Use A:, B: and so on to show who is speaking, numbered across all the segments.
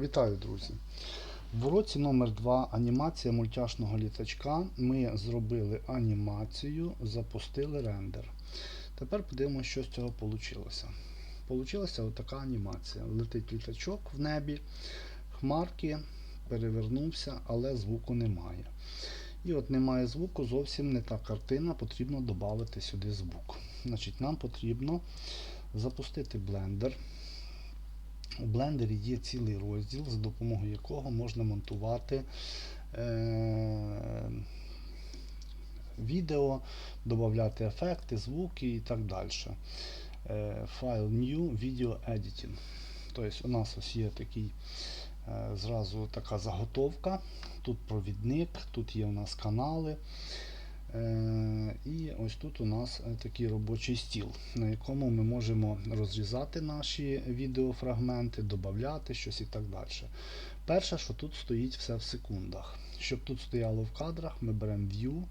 A: Вітаю, друзі! В уроці номер 2 анімація мультяшного літачка. Ми зробили анімацію, запустили рендер. Тепер подивимося, що з цього вийшло. Получилася отака анімація. Летить літачок в небі, хмарки, перевернувся, але звуку немає. І от немає звуку, зовсім не та картина, потрібно додати сюди звук. Значить, Нам потрібно запустити блендер. У блендері є цілий розділ, за допомогою якого можна монтувати е- відео, додати ефекти, звуки і так далі. Е файл New Video Editing. Тобто у нас ось є такий е зразу така заготовка. Тут провідник, тут є у нас канали. Е, І ось тут у нас е, такий робочий стіл, на якому ми можемо розрізати наші відеофрагменти, додати щось і так далі. Перше, що тут стоїть все в секундах. Щоб тут стояло в кадрах, ми беремо View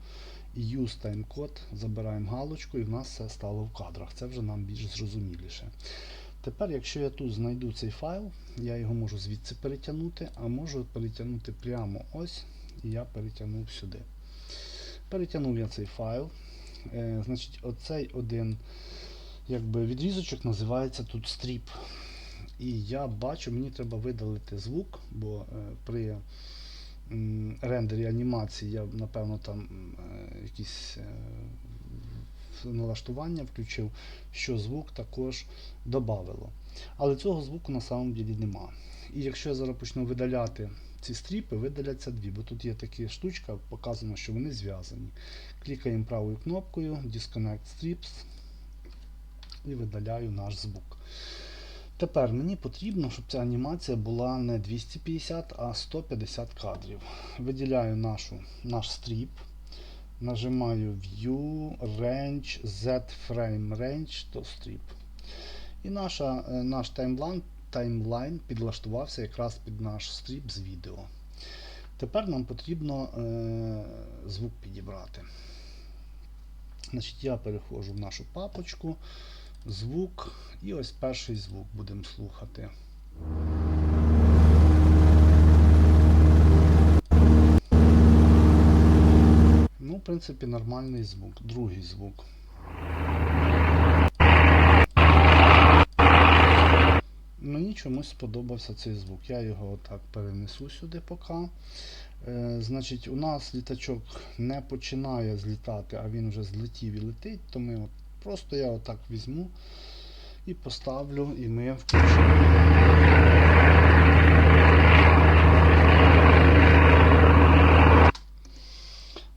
A: Use Timecode, забираємо галочку і в нас все стало в кадрах. Це вже нам більш зрозуміліше. Тепер, якщо я тут знайду цей файл, я його можу звідси перетягнути, а можу перетягнути прямо ось, і я перетягнув сюди. Перетягнув я цей файл. Е, Значить, оцей один якби, відрізочок називається тут стріп. І я бачу, мені треба видалити звук, бо е, при м, рендері анімації я, напевно, там е, якісь е, налаштування включив, що звук також додавило. Але цього звуку на самом ділі нема. І якщо я зараз почну видаляти ці стріпи, видаляться дві, бо тут є така штучка, показано, що вони зв'язані. Клікаємо правою кнопкою Disconnect Strips і видаляю наш звук. Тепер мені потрібно, щоб ця анімація була не 250, а 150 кадрів. Виділяю нашу, наш стріп, нажимаю View, Range, Z-Frame Range то Strip. І наша, е, наш таймлайн таймлайн підлаштувався якраз під наш стріп з відео. Тепер нам потрібно е, звук підібрати. Значить, Я переходжу в нашу папочку, звук, і ось перший звук будемо слухати. Ну, в принципі, нормальний звук. Другий звук. Мені чомусь сподобався цей звук. Я його отак перенесу сюди поки. Е, Значить, у нас літачок не починає злітати, а він вже злетів і летить, то от, просто я отак візьму і поставлю, і ми включимо.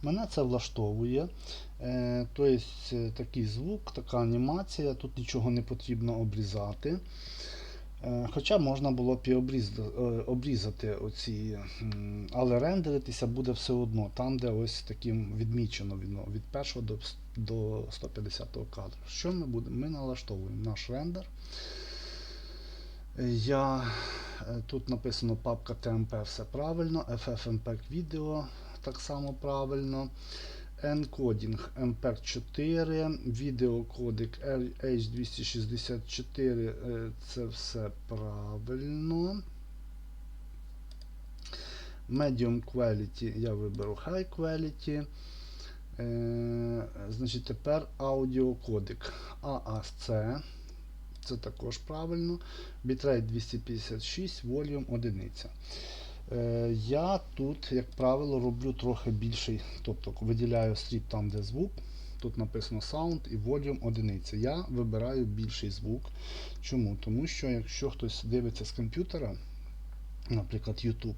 A: Мене це влаштовує. Тобто такий звук, така анімація, тут нічого не потрібно обрізати. Е, Хоча можна було б і обрізати, обрізати оці, але рендеритися буде все одно, там, де ось таким відмічено від, від 1 до, до 150 кадру. Що ми будемо? Ми налаштовуємо наш рендер. Е, Я, е, Тут написано папка TMP, все правильно, FFmpeg відео так само правильно. Encoding MPEG 4, відеокодек H264, е, це все правильно. Medium Quality я виберу High Quality. Е, Значить, тепер аудіокодек AAC. Це також правильно. Bitrate 256, Volume 1. Е, Я тут, як правило, роблю трохи більший, тобто виділяю стріп там, де звук. Тут написано Sound і Volume 1. Я вибираю більший звук. Чому? Тому що якщо хтось дивиться з комп'ютера, наприклад, YouTube,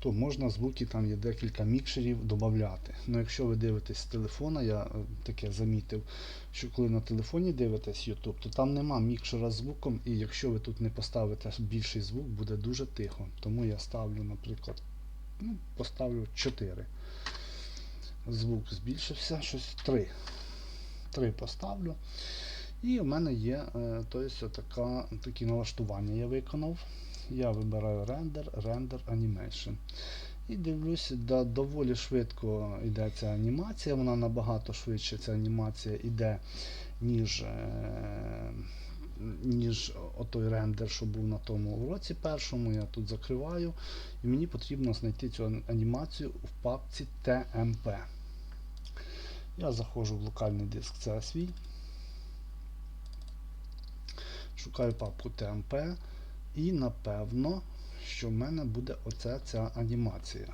A: то можна звуки, там є декілька мікшерів додати. Ну, якщо ви дивитесь з телефона, я е, таке замітив, що коли на телефоні дивитесь YouTube, то там нема мікшера з звуком, і якщо ви тут не поставите більший звук, буде дуже тихо. Тому я ставлю, наприклад, ну, поставлю 4. Звук збільшився, щось 3. 3 поставлю. І в мене є тобто, така, такі налаштування я виконав. Я вибираю рендер, рендер Animation. І дивлюся, да, доволі швидко йде ця анімація, вона набагато швидше ця анімація йде, ніж е, ніж отой рендер, що був на тому уроці першому. Я тут закриваю. І мені потрібно знайти цю анімацію в папці TMP. Я заходжу в локальний диск свій. Шукаю папку TMP. І напевно, що в мене буде оця ця анімація.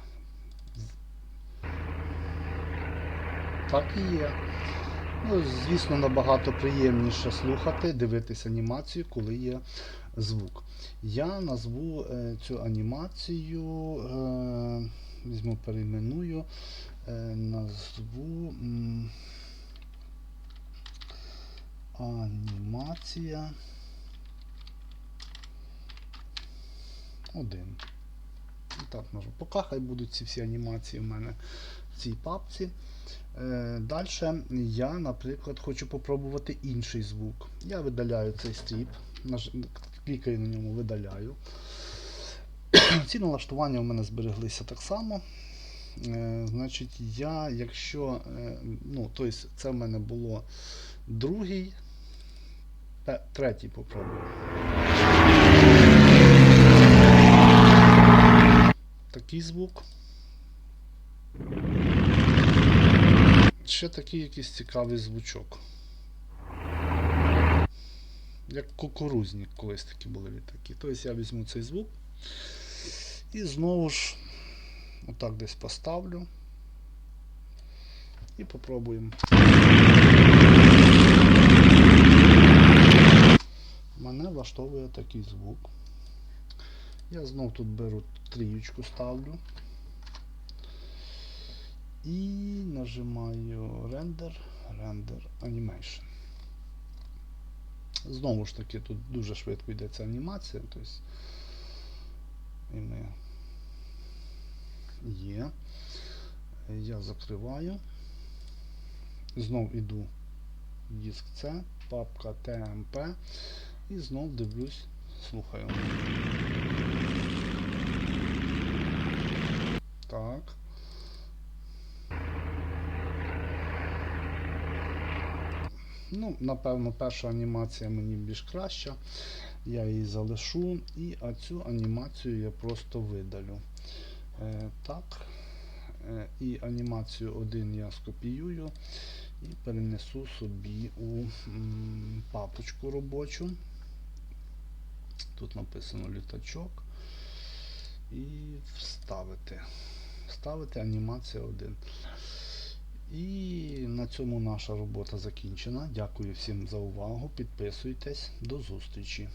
A: Так і є. Ну, звісно, набагато приємніше слухати, дивитися анімацію, коли є звук. Я назву е, цю анімацію, е, візьму, перейменую, е, назву анімація 1. Так, можу. Поки хай будуть ці всі анімації в мене в цій папці. Е, Далі я, наприклад, хочу попробувати інший звук. Я видаляю цей стріп, клікаю на ньому, видаляю. Ці налаштування у мене збереглися так само. Е, Значить, я, якщо, е, ну, тобто це в мене було другий, третій попробую. Такий звук. Ще такий якийсь цікавий звучок. Як кукурузник колись такі були літаки. Тобто я візьму цей звук і знову ж отак десь поставлю. І попробуємо. Мене влаштовує такий звук. Я знов тут беру трієчку ставлю. І нажимаю Render, Render Animation. Знову ж таки, тут дуже швидко йде ця анімація. Тобто, і ми є. Я закриваю. Знов іду в диск C, папка TMP і знов дивлюсь, слухаю. Так. Ну, напевно, перша анімація мені більш краща. Я її залишу. І цю анімацію я просто видалю. Е, так. Е, і анімацію 1 я скопіюю і перенесу собі у папочку робочу. Тут написано літачок. І вставити. Вставити анімація 1. І на цьому наша робота закінчена. Дякую всім за увагу. Підписуйтесь. До зустрічі.